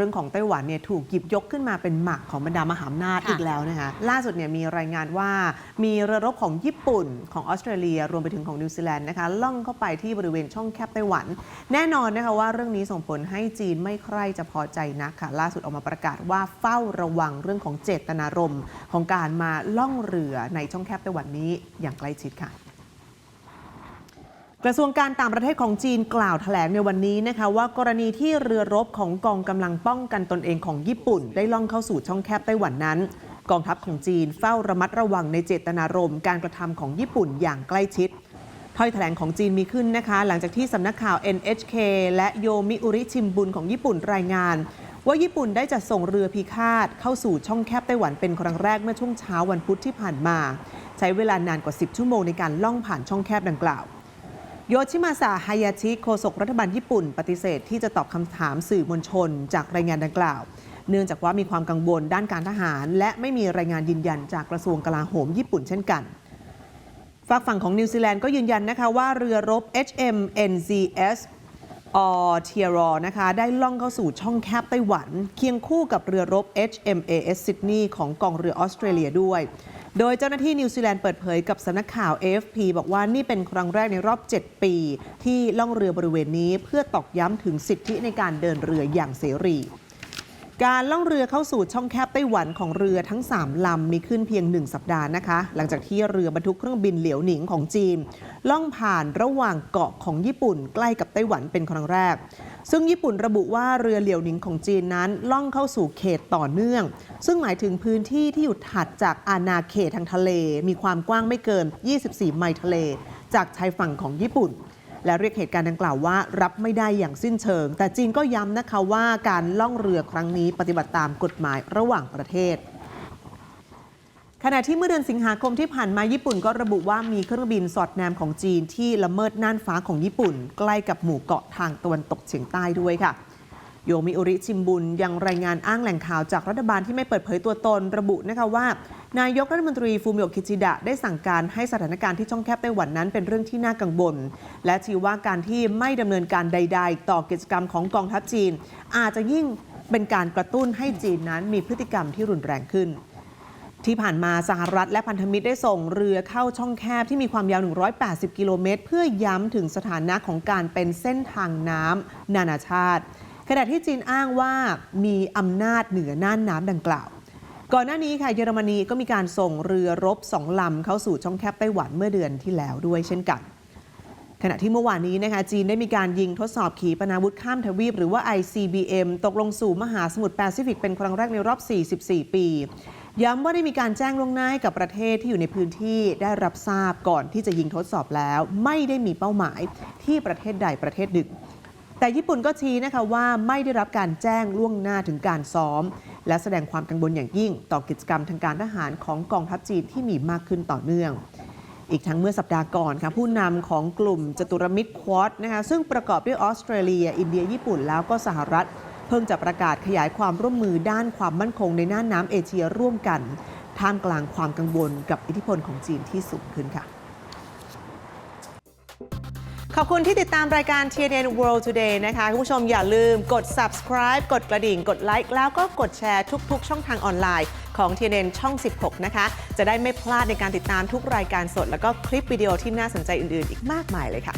รื่องของไต้หวันเนี่ยถูกหยิบยกขึ้นมาเป็นหมักของบรรดามหาอำนาจค่ะอีกแล้วนะคะล่าสุดเนี่ยมีรายงานว่ามีเรือรบของญี่ปุ่นของออสเตรเลีย รวมไปถึงของนิวซีแลนด์นะคะล่องเข้าไปที่บริเวณช่องแคบไต้หวัน แน่นอนนะคะว่าเรื่องนี้ส่งผลให้จีนไม่ใคร่จะพอใจนักค่ะล่าสุดออกมาประกาศว่าเฝ้าระวังเรื่องของเจตนารมณ์ของการมาล่องเรือในช่องแคบไต้หวันนี้อย่างใกล้ชิดค่ะ กระทรวงการต่างประเทศของจีนกล่าวแถลงในวันนี้นะคะ ว่ากรณีที่เรือรบของกองกำลังป้องกันตนเองของญี่ปุ่น ได้ล่องเข้าสู่ช่องแคบไต้หวันนั้น กองทัพของจีนเฝ้าระมัดระวังในเจตนารมณ์การกระทำของญี่ปุ่นอย่างใกล้ชิดถ้อยแถลงของจีนมีขึ้นนะคะ หลังจากที่สำนักข่าว NHK และโยมิอุริชิมบุนของญี่ปุ่นรายงาน ว่าญี่ปุ่นได้จัดส่งเรือพิฆาตเข้าสู่ช่องแคบไต้หวันเป็นครั้งแรกเมื่อช่วงเช้าวันพุธที่ผ่านมา ใช้เวลานานกว่า 10 ชั่วโมงในการล่องผ่านช่องแคบดังกล่าว โยชิมาซาฮายาชิโฆษกรัฐบาลญี่ปุ่น ปฏิเสธที่จะตอบคำถามสื่อมวลชน จากรายงานดังกล่าว เนื่องจากว่ามีความกังวลด้านการทหาร และไม่มีรายงานยืนยันจากกระทรวงกลาโหมญี่ปุ่นเช่นกันฝากฝั่งของนิวซีแลนด์ก็ยืนยันนะคะว่าเรือรบ HMNZS ออเทียรอนะคะได้ล่องเข้าสู่ช่องแคบไต้หวัน เคียงคู่กับเรือรบ HMAS Sydney ของกองเรือออสเตรเลียด้วย โดยเจ้าหน้าที่นิวซีแลนด์เปิดเผยกับสำนักข่าว AFP บอกว่านี่เป็นครั้งแรกในรอบ 7 ปี ที่ล่องเรือบริเวณนี้เพื่อตอกย้ำถึงสิทธิในการเดินเรืออย่างเสรี การล่องเรือเข้าสู่ช่องแคบไต้หวันของเรือทั้ง 3 ลำมีขึ้นเพียง 1 สัปดาห์นะคะ หลังจากที่เรือบรรทุกเครื่องบินเหลียวหนิงของจีน ล่องผ่านระหว่างเกาะของญี่ปุ่นใกล้กับไต้หวันเป็นครั้งแรก ซึ่งญี่ปุ่นระบุว่าเรือเหลียวหนิงของจีนนั้นล่องเข้าสู่เขตต่อเนื่อง ซึ่งหมายถึงพื้นที่ที่อยู่ถัดจากอาณาเขตทางทะเล มีความกว้างไม่เกิน 24 ไมล์ทะเล จากชายฝั่งของญี่ปุ่น และเรียกเหตุการณ์ดังกล่าวว่ารับไม่ได้อย่างสิ้นเชิง แต่จีนก็ย้ำนะคะว่าการล่องเรือครั้งนี้ปฏิบัติตามกฎหมายระหว่างประเทศขณะที่เมื่อเดือนสิงหาคมที่ผ่านมาญี่ปุ่นก็ระบุว่ามีเครื่องบินสอดแนมของจีนที่ละเมิดน่านฟ้าของญี่ปุ่น ใกล้กับหมู่เกาะทางตะวันตกเฉียงใต้ด้วยค่ะ โยมิอุริชิมบุนยังรายงานอ้างแหล่งข่าวจากรัฐบาลที่ไม่เปิดเผยตัวตนระบุนะคะว่า นายกรัฐมนตรีฟูมิโอคิชิดะได้สั่งการให้สถานการณ์ที่ช่องแคบไต้หวันนั้นเป็นเรื่องที่น่ากังวลและชี้ว่าการที่ไม่ดำเนินการใด ๆ ต่อกิจกรรมของกองทัพจีน อาจจะยิ่งเป็นการกระตุ้นให้จีนนั้นมีพฤติกรรมที่รุนแรงขึ้นที่ผ่านมาสหรัฐและพันธมิตรได้ส่งเรือเข้าช่องแคบที่มีความยาว 180 กิโลเมตร เพื่อย้ำถึงสถานะของการเป็นเส้นทางน้ำนานาชาติ ขณะที่จีนอ้างว่ามีอำนาจเหนือน่านน้ำดังกล่าว ก่อนหน้านี้ค่ะเยอรมนีก็มีการส่งเรือรบสองลำเข้าสู่ช่องแคบไต้หวันเมื่อเดือนที่แล้วด้วยเช่นกัน ขณะที่เมื่อวานนี้นะคะจีนได้มีการยิงทดสอบขีปนาวุธข้ามทวีป หรือว่า ICBM ตกลงสู่มหาสมุทรแปซิฟิกเป็นครั้งแรกในรอบ 44 ปี ย้ำว่าได้มีการแจ้งล่วงหน้าให้กับประเทศที่อยู่ในพื้นที่ได้รับทราบก่อนที่จะยิงทดสอบแล้ว ไม่ได้มีเป้าหมายที่ประเทศใดประเทศหนึ่ง แต่ญี่ปุ่นก็ชี้นะคะว่าไม่ได้รับการแจ้งล่วงหน้าถึงการซ้อม และแสดงความกังวลอย่างยิ่ง ต่อกิจกรรมทางการทหารของกองทัพจีนที่มีมากขึ้นต่อเนื่อง อีกทั้งเมื่อสัปดาห์ก่อนค่ะผู้นำของกลุ่มจตุรมิตรควอดนะคะซึ่งประกอบด้วยออสเตรเลีย อินเดียญี่ปุ่นแล้วก็สหรัฐ เพิ่งจะประกาศขยายความร่วมมือด้านความมั่นคงในน่านน้ำเอเชียร่วมกัน ท่ามกลางความกังวลกับอิทธิพลของจีนที่สูงขึ้นค่ะ ขอบคุณที่ติดตามรายการ TNN World Today นะคะคุณผู้ชมอย่าลืมกด subscribe กดกระดิ่ง กดไลค์แล้วก็กดแชร์ทุก ๆ ช่องทางออนไลน์ของ TNN ช่อง 16 นะคะ จะได้ไม่พลาดในการติดตามทุกรายการสด แล้วก็คลิปวิดีโอที่น่าสนใจอื่น ๆ อีกมากมายเลยค่ะ